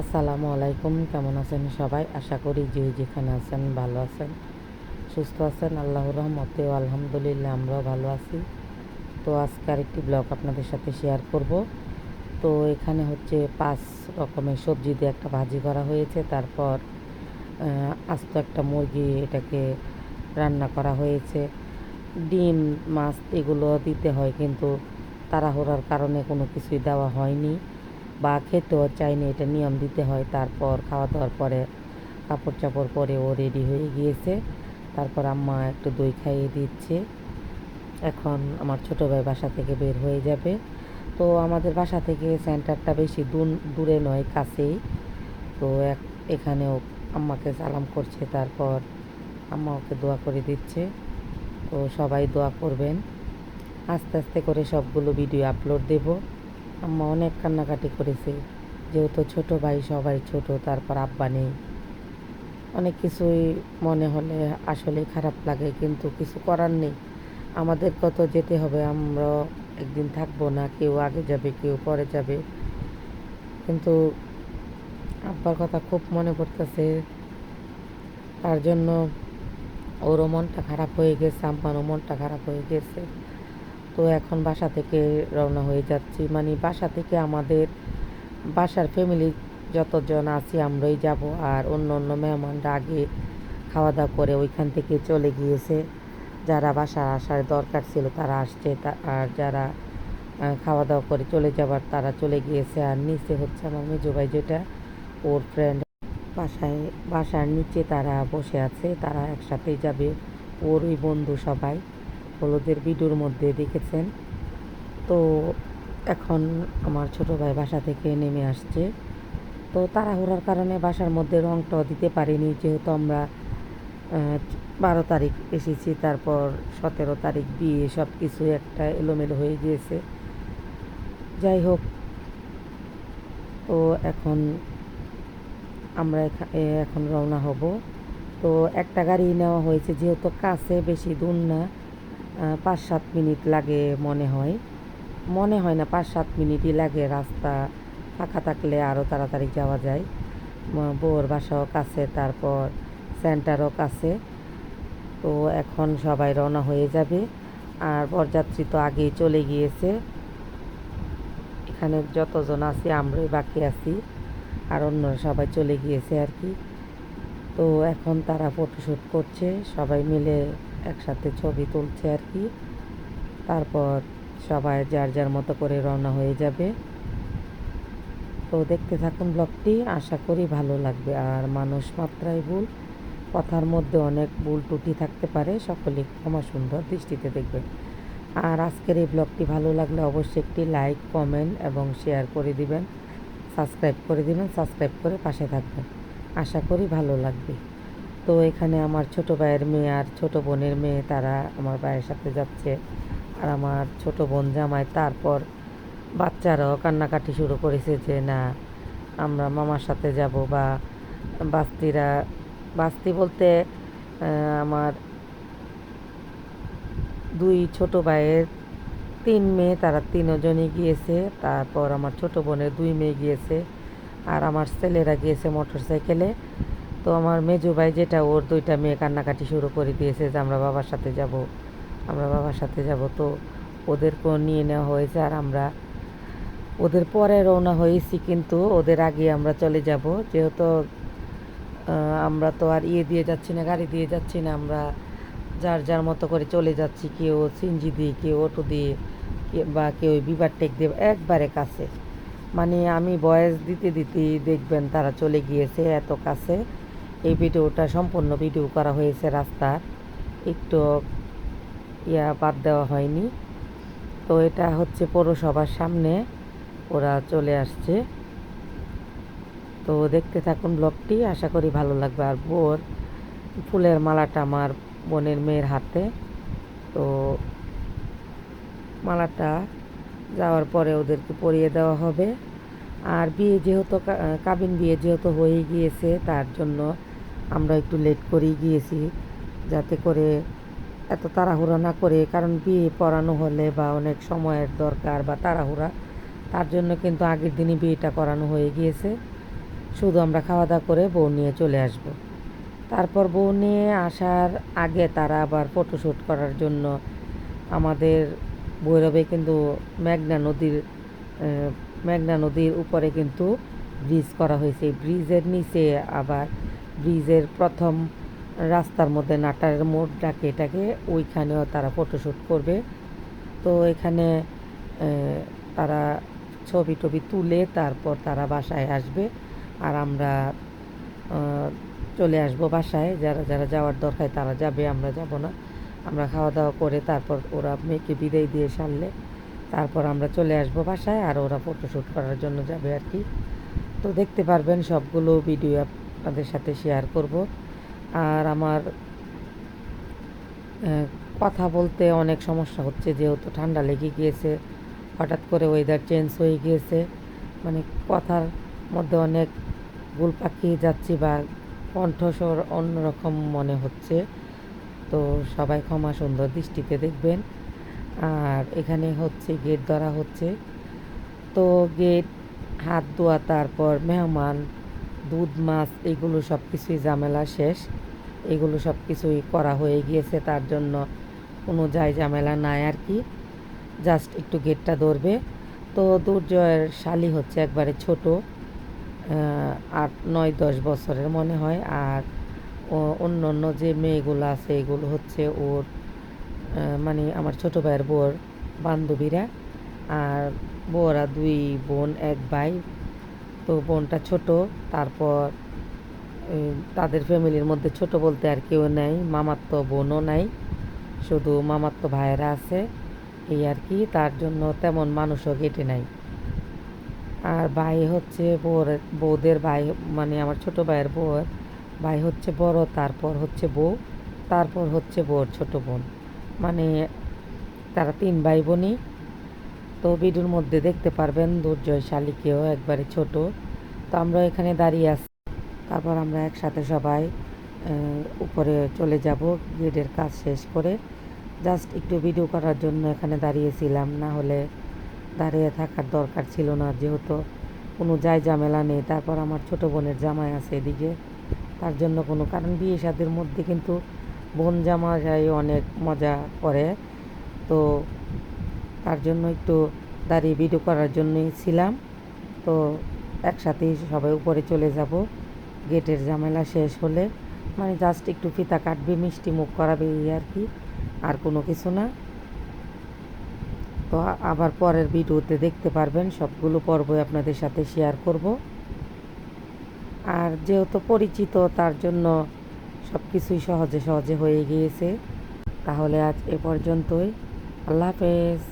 আসসালামু আলাইকুম, কেমন আছেন সবাই? আশা করি যে যেখানে আছেন ভালো আছেন, সুস্থ আছেন, আল্লাহর রহমতে আলহামদুলিল্লাহ আমরাও ভালো আছি। তো আজকে আরেকটি ব্লগ আপনাদের সাথে শেয়ার করব। তো এখানে হচ্ছে পাঁচ রকমের সবজি দিয়ে একটা ভাজি করা হয়েছে। তারপর আস্ত একটা মুরগি এটাকে রান্না করা হয়েছে। ডিম, মাছ এগুলো দিতে হয় কিন্তু তাড়াহুড়ার কারণে কোনো কিছুই দেওয়া হয়নি। বা খেতেও চাইনি, এটা নিয়ম দিতে হয়। তারপর খাওয়া দাওয়ার পরে কাপড় চাপড় পরে ও রেডি হয়ে গিয়েছে। তারপর আম্মা একটু দই খাইয়ে দিচ্ছে। এখন আমার ছোটো ভাই বাসা থেকে বের হয়ে যাবে। তো আমাদের বাসা থেকে সেন্টারটা বেশি দূর, দূরে নয়, কাছেই। তো এক- এখানেও আম্মাকে সালাম করছে, তারপর আম্মা ওকে দোয়া করে দিচ্ছে। তো সবাই দোয়া করবেন। আস্তে আস্তে করে সবগুলো ভিডিও আপলোড দেব। আম্মা অনেক কান্নাকাটি করেছে। যেহেতু ছোট ভাই, সবাই ছোট, তারপর আব্বা নেই। অনেক কিছুই মনে হলে আসলে খারাপ লাগে, কিন্তু কিছু করার নেই। আমাদের কত যেতে হবে, আমরা একদিন থাকব না, কেউ আগে যাবে, কেউ পরে যাবে। কিন্তু আব্বার কথা খুব মনে পড়তেছে। তার জন্য ওরও মনটা খারাপ হয়ে গেছে, আম্মারও মনটা খারাপ হয়ে গেছে। তো এখন বাসা থেকে রওনা হয়ে যাচ্ছি। মানে বাসা থেকে আমাদের বাসার ফ্যামিলি যতজন আছি আমরাই যাব আর অন্য অন্য মেহমানরা আগে খাওয়া দাওয়া করে ওইখান থেকে চলে গিয়েছে। যারা বাসা আসার দরকার ছিল তারা আসছে আর যারা খাওয়া দাওয়া করে চলে যাবার তারা চলে গিয়েছে। আর নিচে হচ্ছে আমার মেজো ভাই যেটা, ওর ফ্রেন্ড বাসায়, বাসার নিচে তারা বসে আছে, তারা একসাথেই যাবে। ওর ওই বন্ধু সবাই। হলুদের ভিডিওর মধ্যে দেখেছেন। তো এখন আমার ছোট ভাই বাসা থেকে নেমে আসছে। তো তাড়াহুড়ার কারণে বাসার মধ্যে রংটাও দিতে পারিনি। যেহেতু আমরা বারো তারিখ এসেছি, তারপর সতেরো তারিখ বিয়ে সব কিছু একটা এলোমেলো হয়ে গিয়েছে। যাই হোক, তো এখন আমরা এখন রওনা হব। তো একটা গাড়ি নেওয়া হয়েছে, যেহেতু কাছে বেশি দূর না পাঁচ সাত মিনিট লাগে মনে হয়। মনে হয় না পাঁচ সাত মিনিটই লাগে রাস্তা ফাঁকা থাকলে আরও তাড়াতাড়ি যাওয়া যায়। বউর বাসাও কাছে, তারপর সেন্টারও কাছে। তো এখন সবাই রওনা হয়ে যাবে। আর বরযাত্রী তো আগেই চলে গিয়েছে। এখানে যতজন আছি, আমরাই বাকি আছি। আর অন্যরা সবাই চলে গিয়েছে আর কি। তো এখন তারা ফটোশ্যুট করছে, সবাই মিলে একসাথে ছবি তুলছে আর কি। তারপর সবাই যার যার মতো করে রওনা হয়ে যাবে। তো দেখতে থাকুন ব্লগটি, আশা করি ভালো লাগবে। আর মানুষ মাত্রাই ভুল, কথার মধ্যে অনেক ভুল ত্রুটি থাকতে পারে, সকলে ক্ষমা সুন্দর দৃষ্টিতে দেখবেন। আর আজকের এই ব্লগটি ভালো লাগলে অবশ্যই একটি লাইক, কমেন্ট এবং শেয়ার করে দিবেন, সাবস্ক্রাইব করে দিবেন, সাবস্ক্রাইব করে পাশে থাকবেন। আশা করি ভালো লাগবে। তো এখানে আমার ছোট ভাইয়ের মেয়ে আর ছোট বোনের মেয়ে, তারা আমার ভাইয়ের সাথে যাচ্ছে। আর আমার ছোট বোন জামাই, তারপর বাচ্চারাও কান্নাকাটি শুরু করেছে যে, না, আমরা মামার সাথে যাব বা বাস্তিরা বাস্তি বলতে আমার দুই ছোট ভাইয়ের তিন মেয়ে, তারা তিনজনই গিয়েছে। তারপর আমার ছোট বোনের দুই মেয়ে গিয়েছে। আর আমার ছেলেরা গিয়েছে মোটর সাইকেলে তো আমার মেজো ভাই যেটা, ওর দুইটা মেয়ে কান্নাকাটি শুরু করে দিয়েছে যে আমরা বাবার সাথে যাব, আমরা বাবার সাথে যাব। তো ওদেরকেও নিয়ে নেওয়া হয়েছে আর আমরা, ওদের পরে রওনা হয়েছি কিন্তু ওদের আগে আমরা চলে যাব। যেহেতু আমরা তো আর ইয়ে দিয়ে যাচ্ছি না, গাড়ি দিয়ে যাচ্ছি না, আমরা যার যার মতো করে চলে যাচ্ছি, কেউ সিনজি দিয়ে, কেউ অটো দিয়ে বা কেউ বিবার টেক দিয়ে, একবারে কাছে। মানে আমি বয়স দিতে দিতেই দেখবেন তারা চলে গিয়েছে এত কাছে। এই ভিডিওটা সম্পূর্ণ ভিডিও করা হয়েছে রাস্তার। একটু ইয়া বাদ দেওয়া হয়নি। তো এটা হচ্ছে পৌরসভার সামনে। ওরা চলে আসছে। তো দেখতে থাকুন ব্লগটি। আশা করি ভালো লাগবে। আর বোর ফুলের মালাটা আমার বোনের মেয়ের হাতে। তো মালাটা যাওয়ার পরে ওদেরকে পরিয়ে দেওয়া হবে। আর বিয়ে যেহেতু কাবিন বিয়ে যেহেতু হয়ে গিয়েছে, তার জন্য আমরা একটু লেট করেই গিয়েছি, যাতে করে এত তাড়াহুড়া না করে, কারণ বিয়ে পড়ানো হলে বা অনেক সময়ের দরকার বা তাড়াহুড়া, তার জন্য কিন্তু আগের দিনই বিয়েটা করানো হয়ে গিয়েছে। শুধু আমরা খাওয়া দাওয়া করে বউ নিয়ে চলে আসব। তারপর বউ নিয়ে আসার আগে তারা আবার ফটোশ্যুট করার জন্য আমাদের ভৈরবে কিন্তু মেঘনা নদীর মেঘনা নদীর উপরে কিন্তু ব্রিজ করা হয়েছে। ব্রিজের নিচে আবার ব্রিজের প্রথম রাস্তার মধ্যে নাটারের মোড় ডাকে এটাকে, ওইখানেও তারা ফটোশ্যুট করবে। তো এখানে তারা ছবি টবি তুলে তারপর তারা বাসায় আসবে। আর আমরা চলে আসব বাসায়। যারা যারা যাওয়ার দরকার তারা যাবে, আমরা যাব না। আমরা খাওয়া দাওয়া করে তারপর ওরা মেয়েকে বিদায় দিয়ে সারলে, তারপর আমরা চলে আসব বাসায়। আর ওরা ফটোশ্যুট করার জন্য যাবে আর কি। তো দেখতে পারবেন সবগুলো ভিডিও আপনাদের সাথে শেয়ার করব। আর আমার কথা বলতে অনেক সমস্যা হচ্ছে, যেহেতু ঠান্ডা লেগে গিয়েছে, হঠাৎ করে ওয়েদার চেঞ্জ হয়ে গিয়েছে। মানে কথার মধ্যে অনেক গুল পাকিয়ে যাচ্ছি বা কণ্ঠস্বর অন্যরকম মনে হচ্ছে। তো সবাই ক্ষমা সুন্দর দৃষ্টিতে দেখবেন। আর এখানে হচ্ছে গেট ধরা হচ্ছে। তো গেট হাত ধোয়া, তারপর মেহমান দুধ, মাছ, এগুলো সব কিছুই ঝামেলা শেষ। এগুলো সব কিছুই করা হয়ে গিয়েছে, তার জন্য কোনো যায় ঝামেলা নাই আর কি। জাস্ট একটু গেটটা ধরবে। তো দুর্জয়ের শালি হচ্ছে একবারে ছোট আট, নয়, দশ বছরের মনে হয়। আর অন্য অন্য যে মেয়েগুলো আছে, এগুলো হচ্ছে ওর মানে আমার ছোট ভাইয়ের বউর বান্ধবীরা। আর বোরা দুই বোন, এক ভাই। তো বোনটা ছোট, তারপর তাদের ফ্যামিলির মধ্যে ছোট বলতে আর কেউ নেই মামার তো বোনও নাই, শুধু মামার তো ভাইয়েরা আছে, এই আর কি, তার জন্য তেমন মানুষও কেটে নাই। আর ভাই হচ্ছে বউর বউদের ভাই মানে আমার ছোট ভাইয়ের বউয়ের ভাই হচ্ছে বড়, তারপর হচ্ছে বউ, তারপর হচ্ছে বউর ছোট বোন। মানে তারা তিন ভাই বোনই তো ভিডিওর মধ্যে দেখতে পারবেন দুর্জয় শালিকেও একবারে ছোট। তো আমরা এখানে দাঁড়িয়ে আছি। তারপর আমরা একসাথে সবাই উপরে চলে যাব গেটের কাজ শেষ করে। জাস্ট একটু ভিডিও করার জন্য এখানে দাঁড়িয়েছিলাম। না হলে দাঁড়িয়ে থাকার দরকার ছিল না যেহেতু কোনো যাই ঝামেলা নেই। তারপর আমার ছোট বোনের জামাই আছে এদিকে। তার জন্য কোনো কারণ, বিয়ে সাদের মধ্যে কিন্তু বোন জামা জামাই অনেক মজা করে। তো তার জন্য একটু দাঁড়িয়ে ভিডিও করার জন্যই ছিলাম। তো একসাথেই সবাই উপরে চলে যাব। গেটের ঝামেলা শেষ হলে মানে জাস্ট একটু ফিতা কাটবে, মিষ্টি মুখ করাবে এই আর কি, আর কোনো কিছু না। তো আবার পরের ভিডিওতে দেখতে পারবেন, সবগুলো পর্বই আপনাদের সাথে শেয়ার করব। আর যেহেতু পরিচিত, তার জন্য সব কিছুই সহজে সহজে হয়ে গিয়েছে। তাহলে আজ এ পর্যন্তই। আল্লাহ হাফেজ।